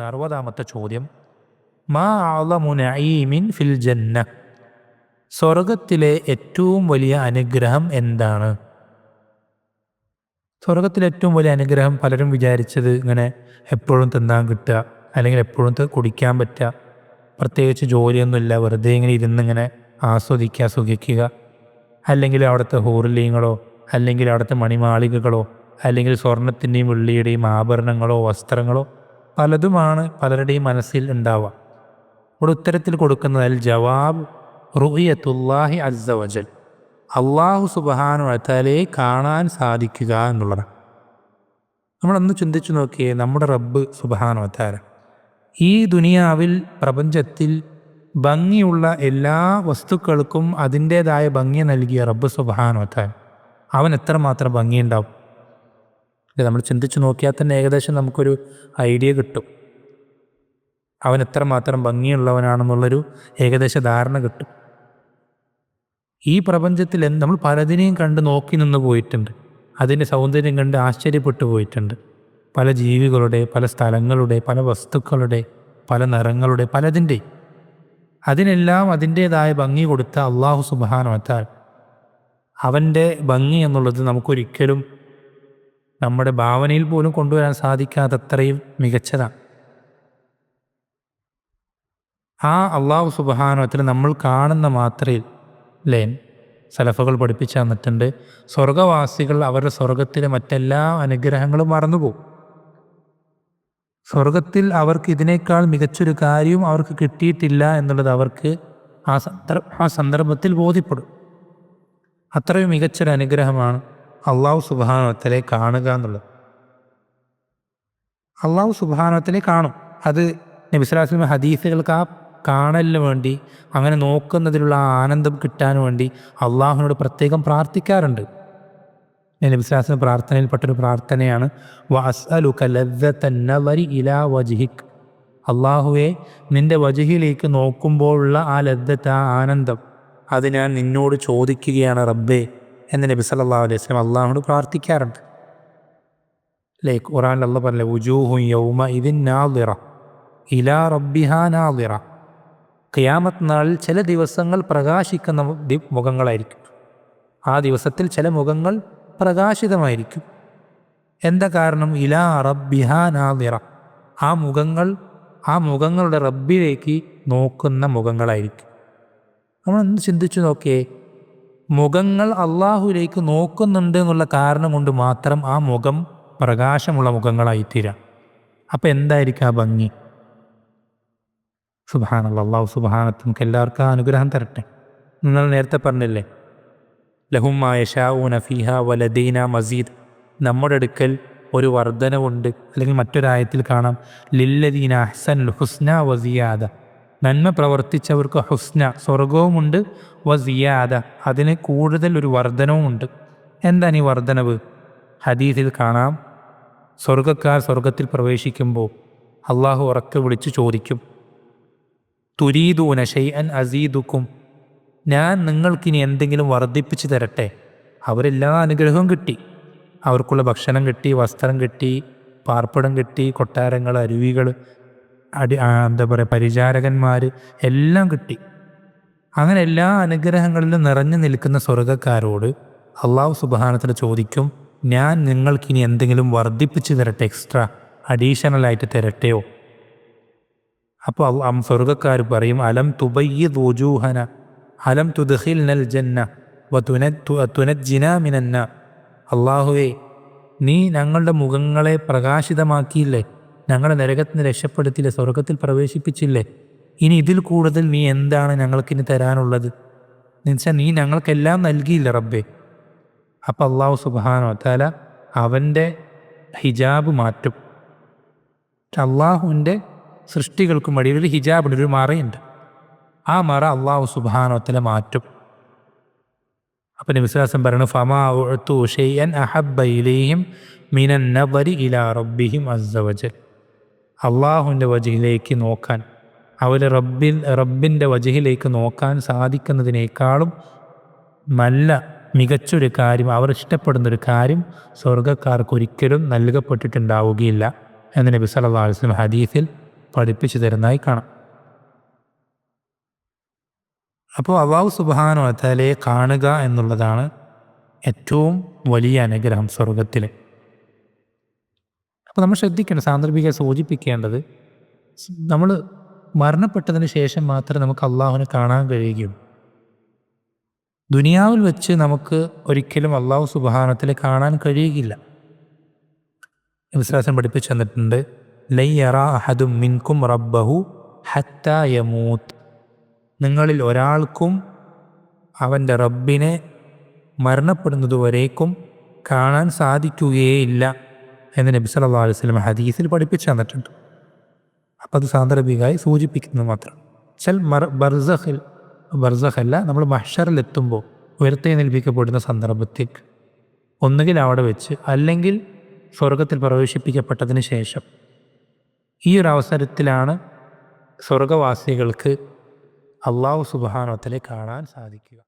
അറുപതാമത്തെ ചോദ്യം. മാ അളമു നഈമിൻ ഫിൽ ജന്ന സ്വർഗത്തിലെ ഏറ്റവും വലിയ അനുഗ്രഹം എന്താണ്? സ്വർഗത്തിലെ ഏറ്റവും വലിയ അനുഗ്രഹം പലരും വിചാരിച്ചത് ഇങ്ങനെ എപ്പോഴും തിന്നാൻ കിട്ടുക അല്ലെങ്കിൽ എപ്പോഴും കുടിക്കാൻ പറ്റുക. പ്രത്യേകിച്ച് ജോലിയൊന്നുമില്ല വെറുതെ ഇങ്ങനെ ഇരുന്നിങ്ങനെ ആസ്വദിക്കുക സുഖിക്കുക. അല്ലെങ്കിൽ അവിടുത്തെ ഹോർലിയങ്ങളോ അല്ലെങ്കിൽ അവിടുത്തെ മണിമാളികകളോ അല്ലെങ്കിൽ സ്വർണത്തിന്റെയും വെള്ളിയുടെയും ആഭരണങ്ങളോ വസ്ത്രങ്ങളോ പലതുമാണ് പലരുടെയും മനസ്സിൽ ഉണ്ടാവുക. ഇവിടെ ഉത്തരത്തിൽ കൊടുക്കുന്നത് അൽ ജവാബ് റുഹിയത്തുല്ലാഹി അസവജൽ അള്ളാഹു സുബഹാനു അത്താലെ കാണാൻ സാധിക്കുക എന്നുള്ളതാണ്. നമ്മളൊന്ന് ചിന്തിച്ചു നോക്കിയേ നമ്മുടെ റബ്ബ് സുബഹാനു അത്താല ഈ ദുനിയാവിൽ പ്രപഞ്ചത്തിൽ ഭംഗിയുള്ള എല്ലാ വസ്തുക്കൾക്കും അതിന്റേതായ ഭംഗി നൽകിയ റബ്ബ് സുബഹാനു അത്താല അവൻ എത്രമാത്രം ഭംഗിയുണ്ടാവും. നമ്മൾ ചിന്തിച്ച് നോക്കിയാൽ തന്നെ ഏകദേശം നമുക്കൊരു ഐഡിയ കിട്ടും. അവൻ എത്രമാത്രം ഭംഗിയുള്ളവനാണെന്നുള്ളൊരു ഏകദേശ ധാരണ കിട്ടും. ഈ പ്രപഞ്ചത്തിൽ നമ്മൾ പലതിനെയും കണ്ട് നോക്കി നിന്ന് പോയിട്ടുണ്ട്. അതിന്റെ സൗന്ദര്യം കണ്ട് ആശ്ചര്യപ്പെട്ടു പോയിട്ടുണ്ട്. പല ജീവികളുടെ പല സ്ഥലങ്ങളുടെ പല വസ്തുക്കളുടെ പല നിറങ്ങളുടെ പലതിന്റെ അതിനെല്ലാം അതിന്റേതായ ഭംഗി കൊടുത്ത അള്ളാഹു സുബാനവത്താൽ അവന്റെ ഭംഗി എന്നുള്ളത് നമുക്കൊരിക്കലും നമ്മുടെ ഭാവനയിൽ പോലും കൊണ്ടുവരാൻ സാധിക്കാത്തത്രയും മികച്ചതാണ്. ആ അള്ളാഹു സുബാനത്തിൽ നമ്മൾ കാണുന്ന മാത്രയിൽ ലേൻ സലഫകൾ പഠിപ്പിച്ചു തന്നിട്ടുണ്ട്. സ്വർഗവാസികൾ അവരുടെ സ്വർഗത്തിലെ മറ്റെല്ലാ അനുഗ്രഹങ്ങളും മറന്നുപോകും. സ്വർഗത്തിൽ അവർക്ക് ഇതിനേക്കാൾ മികച്ചൊരു കാര്യവും അവർക്ക് കിട്ടിയിട്ടില്ല എന്നുള്ളത് അവർക്ക് ആ സന്ദർഭ ആ സന്ദർഭത്തിൽ ബോധ്യപ്പെടും. അത്രയും മികച്ചൊരു അനുഗ്രഹമാണ് അള്ളാഹു സുബാനത്തിലെ കാണുക എന്നുള്ളത്. അള്ളാഹു സുബാനത്തിലെ കാണും. അത് നബിസ്ലാസ്ലിമ ഹദീസുകൾക്ക് ആ കാണലിന് വേണ്ടി അങ്ങനെ നോക്കുന്നതിലുള്ള ആനന്ദം കിട്ടാൻ വേണ്ടി അള്ളാഹുവിനോട് പ്രത്യേകം പ്രാർത്ഥിക്കാറുണ്ട്. നബിസ്ലാസിന് പ്രാർത്ഥനയിൽപ്പെട്ടൊരു പ്രാർത്ഥനയാണ് ഇലാ വജിഹിക്. അള്ളാഹുവെ നിന്റെ വജിഹിലേക്ക് നോക്കുമ്പോഴുള്ള ആ ലദ്ദത്ത് ആ ആനന്ദം അത് ഞാൻ നിന്നോട് ചോദിക്കുകയാണ് റബ്ബേ എന്ന് നബി സല്ലല്ലാഹു അലൈഹി വസല്ലം അള്ളാഹുനോട് പ്രാർത്ഥിക്കാറുണ്ട്. അല്ലേ ഖുറാൻ അല്ല പറഞ്ഞില്ലേ ഉജൂഹു യൗമ ഇതിൻ നാളിറ ഇലാ റബ്ബിഹാ നാളിറ ഖിയാമത്ത് നാളിൽ ചില ദിവസങ്ങൾ പ്രകാശിക്കുന്ന മുഖങ്ങളായിരിക്കും. ആ ദിവസത്തിൽ ചില മുഖങ്ങൾ പ്രകാശിതമായിരിക്കും. എന്താ കാരണം? ഇലാ റബ്ബിഹാ നാളിറ ആ മുഖങ്ങൾ ആ മുഖങ്ങളുടെ റബ്ബിലേക്ക് നോക്കുന്ന മുഖങ്ങളായിരിക്കും. നമ്മളൊന്ന് ചിന്തിച്ചു നോക്കിയേ? മുഖങ്ങൾ അള്ളാഹുലേക്ക് നോക്കുന്നുണ്ട് എന്നുള്ള കാരണം കൊണ്ട് മാത്രം ആ മുഖം പ്രകാശമുള്ള മുഖങ്ങളായിത്തീരാം. അപ്പം എന്തായിരിക്കും ആ ഭംഗി? സുബാനുള്ള അള്ളാഹു സുബാനത്ത് എല്ലാവർക്കും ആ അനുഗ്രഹം തരട്ടെ. നിങ്ങൾ നേരത്തെ പറഞ്ഞില്ലേ? ലഹുമായ ഷാഊന ഫിഹ വലദീന മസീദ്. നമ്മുടെ അടുക്കൽ ഒരു വർധനവുണ്ട് അല്ലെങ്കിൽ മറ്റൊരായത്തിൽ കാണാം. ലില്ലദീന അഹ്സൻ ഹുസ്ന വസിയാദ നന്മ പ്രവർത്തിച്ചവർക്ക് ഹുസ്ന സ്വർഗവുമുണ്ട് വസിയാദ അതിന് കൂടുതൽ ഒരു വർധനവുമുണ്ട്. എന്താണ് ഈ വർധനവ്? ഹദീസിൽ കാണാം. സ്വർഗക്കാർ സ്വർഗത്തിൽ പ്രവേശിക്കുമ്പോൾ അള്ളാഹു ഉറക്കെ വിളിച്ചു ചോദിക്കും. തുരീദൂന ഷെയ്അൻ അസീദുക്കും ഞാൻ നിങ്ങൾക്കിനി എന്തെങ്കിലും വർദ്ധിപ്പിച്ചു തരട്ടെ? അവരെല്ലാ അനുഗ്രഹവും കിട്ടി. അവർക്കുള്ള ഭക്ഷണം കിട്ടി വസ്ത്രം കിട്ടി പാർപ്പിടം കിട്ടി കൊട്ടാരങ്ങൾ അരുവികൾ അടി എന്താ പറയുക പരിചാരകന്മാർ എല്ലാം കിട്ടി. അങ്ങനെ എല്ലാ അനുഗ്രഹങ്ങളിലും നിറഞ്ഞു നിൽക്കുന്ന സ്വർഗക്കാരോട് അള്ളാഹു സുബഹാനത്തിന് ചോദിക്കും ഞാൻ നിങ്ങൾക്കിനി എന്തെങ്കിലും വർദ്ധിപ്പിച്ച് തരട്ടെ എക്സ്ട്രാ അഡീഷണലായിട്ട് തരട്ടെയോ? അപ്പോൾ സ്വർഗക്കാർ പറയും അലം തുബയ്യ വുജൂഹന അലം തുദഹിൽ നൽ ജന്ന തുനജിന അള്ളാഹുവേ നീ ഞങ്ങളുടെ മുഖങ്ങളെ പ്രകാശിതമാക്കിയില്ലേ? ഞങ്ങളെ നരകത്തിന് രക്ഷപ്പെടുത്തിയില്ലേ സ്വർഗത്തിൽ പ്രവേശിപ്പിച്ചില്ലേ? ഇനി ഇതിൽ കൂടുതൽ നീ എന്താണ് ഞങ്ങൾക്കിനി തരാനുള്ളത്? എന്നുവെച്ചാൽ നീ ഞങ്ങൾക്കെല്ലാം നൽകിയില്ല റബ്ബേ. അപ്പം അള്ളാഹു സുബാനോ താല അവന്റെ ഹിജാബ് മാറ്റും. അള്ളാഹുവിന്റെ സൃഷ്ടികൾക്കും ഇടയിൽ ഒരു ഹിജാബിന്റെ ഒരു മറയുണ്ട്. ആ മറ അള്ളാഹു സുബാനോ തല മാറ്റും. അപ്പം നിവിശ്വാസം പറയുന്നു ഫമാ ഉഅ്തു ഷൈഅൻ അഹബ്ബ ഇലൈഹിം മിനൻ ഇലാ റബ്ബിഹിം അസ്സവജൽ അള്ളാഹുവിന്റെ വജഹിലേക്ക് നോക്കാൻ അവർ റബ്ബിൻ റബ്ബിന്റെ വജഹിലേക്ക് നോക്കാൻ സാധിക്കുന്നതിനേക്കാളും നല്ല മികച്ചൊരു കാര്യം അവർ ഇഷ്ടപ്പെടുന്നൊരു കാര്യം സ്വർഗക്കാർക്ക് ഒരിക്കലും നൽകപ്പെട്ടിട്ടുണ്ടാവുകയില്ല എന്ന് നബി സല്ലല്ലാഹു വസ്ലം ഹദീഫിൽ പഠിപ്പിച്ചു തരുന്നതായി കാണാം. അപ്പോൾ അള്ളാഹു സുബാനോ അത്താലയെ കാണുക എന്നുള്ളതാണ് ഏറ്റവും വലിയ അനുഗ്രഹം സ്വർഗത്തിൽ അപ്പോൾ നമ്മൾ ശ്രദ്ധിക്കണം സാന്ദർഭിക സൂചിപ്പിക്കേണ്ടത് നമ്മൾ മരണപ്പെട്ടതിന് ശേഷം മാത്രമേ നമുക്ക് അള്ളാഹുവിനെ കാണാൻ കഴിയുകയുള്ളൂ. ദുനിയാവിൽ വെച്ച് നമുക്ക് ഒരിക്കലും അള്ളാഹു സുബാനത്തിൽ കാണാൻ കഴിയുകയില്ല. വിശ്വാസം പഠിപ്പിച്ചു തന്നിട്ടുണ്ട് ലൈ യറ അഹദും മിൻകും റബ്ബഹു ഹത്ത യമൂത്ത് നിങ്ങളിൽ ഒരാൾക്കും അവന്റെ റബ്ബിനെ മരണപ്പെടുന്നതുവരേക്കും കാണാൻ സാധിക്കുകയേയില്ല എന്ന് നബി സല്ലാ അലൈഹി സ്വലം ഹദീസിൽ പഠിപ്പിച്ചു തന്നിട്ടുണ്ട്. അപ്പോൾ അത് സാന്ദർഭികമായി സൂചിപ്പിക്കുന്നത് മാത്രം. ചൽ മർ ബർസഖിൽ ബർസഖല്ല നമ്മൾ മഹ്ഷറിലെത്തുമ്പോൾ ഉയർത്തെഴുന്നേൽപ്പിക്കപ്പെടുന്ന സന്ദർഭത്തിൽ ഒന്നുകിൽ അവിടെ വെച്ച് അല്ലെങ്കിൽ സ്വർഗത്തിൽ പ്രവേശിപ്പിക്കപ്പെട്ടതിന് ശേഷം. ഈ ഒരു അവസരത്തിലാണ് സ്വർഗവാസികൾക്ക് അള്ളാഹു സുബാനോത്തലെ കാണാൻ സാധിക്കുക.